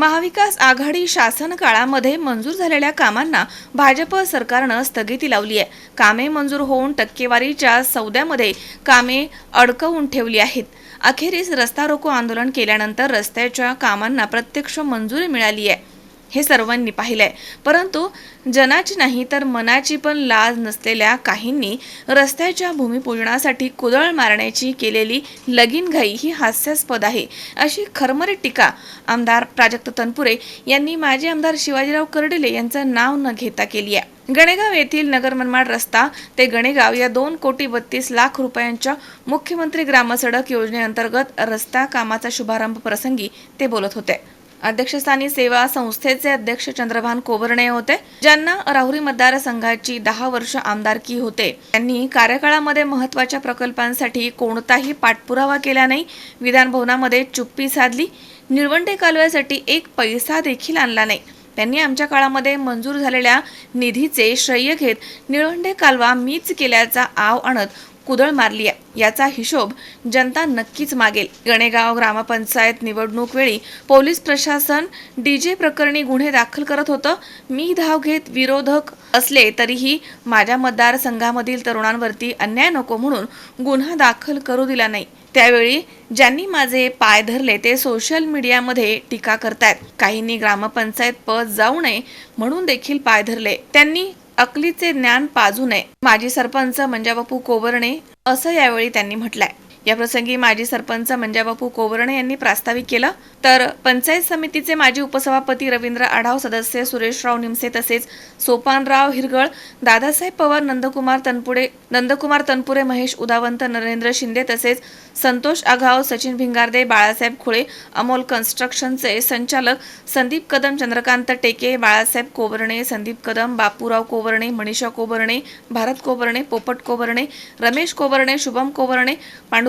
महाविकास आघाडी शासन काळामध्ये मंजूर झालेल्या कामांना भाजप सरकारनं स्थगिती लावली आहे कामे मंजूर होऊन टक्केवारीच्या सौद्यामध्ये कामे अडकवून ठेवली आहेत. अखेरीस रस्ता रोको आंदोलन केल्यानंतर रस्त्याच्या कामांना प्रत्यक्ष मंजुरी मिळाली आहे हे सर्वांनी पाहिलंय. परंतु जनाची नाही तर मनाची पण लाज नसलेल्या काहींनी रस्त्याच्या भूमिपूजनासाठी कुदळ मारण्याची केलेली लगीनघाई ही हास्यास्पद आहे. अशी खरमरी टीका आमदार प्राजक्त तनपुरे यांनी माजी आमदार शिवाजीराव कर्डिले यांचं नाव न घेता केली आहे. गणेगाव येथील नगर मनमाड रस्ता ते गणेगाव या दोन कोटी बत्तीस लाख रुपयांच्या मुख्यमंत्री ग्रामसडक योजनेअंतर्गत रस्ता कामाचा शुभारंभ प्रसंगी ते बोलत होते. अध्यक्षस्थानी सेवा संस्थेचे अध्यक्ष चंद्रभान कोवर्णे होते ज्यांना राहुरी मतदारसंघाची दहा वर्ष आमदारकी होते. त्यांनी कार्यकाळामध्ये महत्त्वाच्या प्रकल्पांसाठी कोणताही पाठपुरावा केला नाही. विधानभवनामध्ये चुप्पी साधली. निळवंडे कालव्यासाठी एक पैसा देखील आणला नाही. त्यांनी आमच्या काळामध्ये मंजूर झालेल्या निधीचे श्रेय घेत निळवंडे कालवा मीच केल्याचा आव आणत कुदळ मारली आहे याचा हिशोब जनता नक्कीच मागेल. गणेगाव ग्रामपंचायत निवडणूक वेळी पोलीस प्रशासन डीजे प्रकरणी गुन्हे दाखल करत होतं. मी धाव घेत विरोधक असले तरीही माझ्या मतदारसंघामधील तरुणांवरती अन्याय नको म्हणून गुन्हा दाखल करू दिला नाही. त्यावेळी ज्यांनी माझे पाय धरले ते सोशल मीडियामध्ये टीका करतायत. काहींनी ग्रामपंचायत पद जाऊ नये म्हणून देखील पाय धरले. त्यांनी अकलीचे ज्ञान पाजू नये. माजी सरपंच मंजाबापू कोबरणे असं यावेळी त्यांनी म्हटलंय. याप्रसंगी माजी सरपंच मंजाबापू कोवर्णे यांनी प्रास्ताविक केलं. तर पंचायत समितीचे माजी उपसभापती रवींद्र आढाव सदस्य सुरेशराव निमसे तसेच सोपानराव हिरगळ दादासाहेब पवार नंदकुमार तनपुरे नंदकुमार तनपुरे महेश उदावंत नरेंद्र शिंदे तसेच संतोष आघाव सचिन भिंगारदे बाळासाहेब खुळे अमोल कन्स्ट्रक्शनचे संचालक संदीप कदम चंद्रकांत टेके बाळासाहेब कोवर्णे संदीप कदम बापूराव कोवर्णे मनीषा कोवर्णे भारत कोवर्णे पोपट कोवर्णे रमेश कोवर्णे शुभम कोवर्णे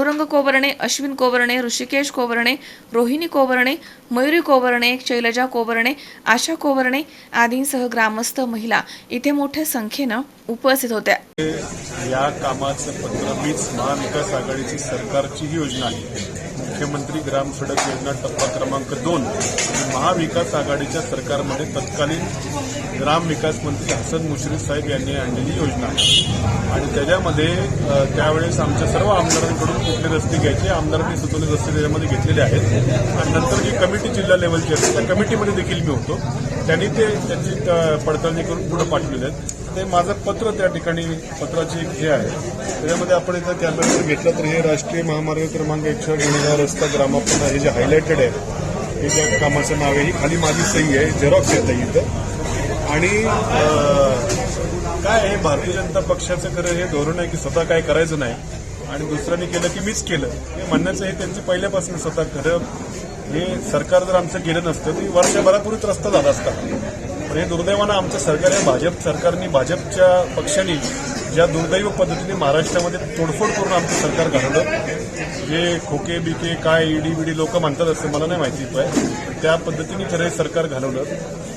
पांडुरंग कोवर्णे अश्विन कोवर्णे ऋषिकेश कोवर्णे रोहिणी कोवर्णे मयुरी कोवर्णे शैलजा कोवर्णे आशा कोवर्णे आदींसह ग्रामस्थ महिला इथे मोठ्या संख्येनं उपस्थित होत्या. या कामाचं पत्र मीच महाविकास आघाडीची सरकारची ही योजना आहे. मुख्यमंत्री ग्राम सडक योजना टप्पा क्रमांक दोन महाविकास आघाडीच्या सरकारमध्ये तत्कालीन ग्राम विकास मंत्री हसन मुश्रीफ साहेब यांनी आणलेली योजना आहे. आणि त्याच्यामध्ये त्यावेळेस आमच्या सर्व आमदारांकडून कुठले रस्ते घ्यायचे आमदारांनी सुचवले रस्ते त्याच्यामध्ये घेतलेले आहेत. आणि नंतर जी कमिटी जिल्हा लेवलची असते त्या कमिटीमध्ये देखील मी होतो. त्यांनी ते त्याची पडताळणी करून पुढे पाठवलेले आहेत. ते माझं पत्र त्या ठिकाणी पत्राची हे आहे. त्याच्यामध्ये आपण इथं कॅमेरा घेतलं तर हे राष्ट्रीय महामार्ग क्रमांक एकशे गुन्हेगार रस्ता ग्रामापूर्ण हे जे हायलाइटेड आहे. हे ज्या कामाचं नाव आहे ही खाली माझी सही आहे झेरॉक्स येत आहे इथं. आणि काय आहे भारतीय जनता पक्षाचं खरं हे धोरण आहे की स्वतः काय करायचं नाही. आणि दुसऱ्यांनी केलं की मीच केलं. हे म्हणण्याचं हे त्यांचं पहिल्यापासून स्वतः खरं हे सरकार जर आमचं गेलं नसतं तर वर्षभरापूर्वीच रस्ता झाला असता. पण हे दुर्दैवानं आमचं सरकार हे भाजप सरकारने भाजपच्या पक्षाने ज्या दुर्दैव पद्धतीने महाराष्ट्रामध्ये तोडफोड करून आमचं सरकार घालवलं जे खोके बिके काय ईडी बिडी लोक म्हणतात असं मला नाही माहिती आहे त्या पद्धतीने खरं हे सरकार घालवलं.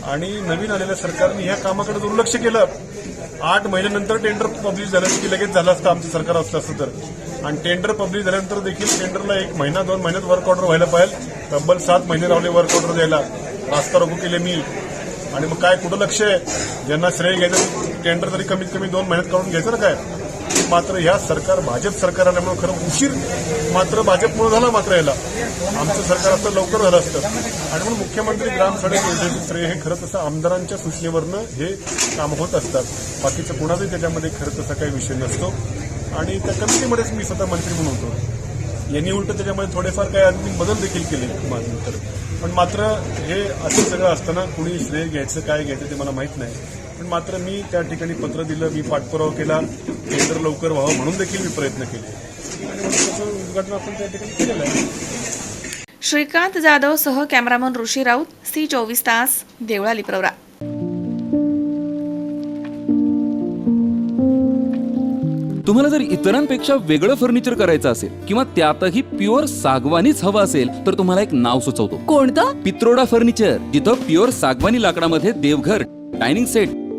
आणि नवीन आलेल्या सरकारने ह्या कामाकडे दुर्लक्ष केलं. आठ महिन्यानंतर टेंडर पब्लिश झालं की लगेच झालं असतं आमचं सरकार असलं असतं तर. आणि टेंडर पब्लिश झाल्यानंतर देखील टेंडरला एक महिना दोन महिन्यात वर्क ऑर्डर व्हायला पाहिजे. तब्बल सात महिने लावले वर्क ऑर्डर द्यायला. रास्ता रोखू केले मी. आणि मग काय कुठं लक्ष आहे? ज्यांना श्रेय घ्यायचं टेंडर तरी कमीत कमी दोन महिन्यात काढून घ्यायचं ना काय? मात्र ह्या सरकार भाजप सरकार आल्यामुळे खरं उशीर मात्र भाजपमुळे झाला मात्र याला. आमचं सरकार असं लवकर झालं असतं. आणि म्हणून मुख्यमंत्री ग्राम सडक योजनेचं श्रेय हे खरं तसं आमदारांच्या सूचनेवरनं हे काम होत असतात. बाकीचं कुणाचाही त्याच्यामध्ये खरं तसा काही विषय नसतो. आणि त्या कमिटीमध्येच मी स्वतः मंत्री म्हणून होतो. यांनी उलट त्याच्यामध्ये थोडेफार काही अंतिम बदल देखील केले माझ्यानंतर पण मात्र हे असं सगळं असताना कुणी श्रेय घ्यायचं काय घ्यायचं ते मला माहीत नाही. पण मात्र मी त्या ठिकाणी पत्र दिलं मी पाठपुरावा केला केंद्र लवकर व्हावं म्हणून देखील मी प्रयत्न केले. उद्घाटन आपण त्या ठिकाणी केलेलं आहे. श्रीकांत जाधव सह कॅमेरामन ऋषी राऊत सी चोवीस तास देवळाली प्रवरा. तुम्हाला जर इतरांपेक्षा वेगळं फर्निचर करायचं असेल किंवा त्यातही प्युअर सागवानीच हवं असेल तर तुम्हाला एक नाव सुचवतो. कोणतं? पित्रोडा फर्निचर जिथं प्युअर सागवानी लाकडामध्ये देवघर dining set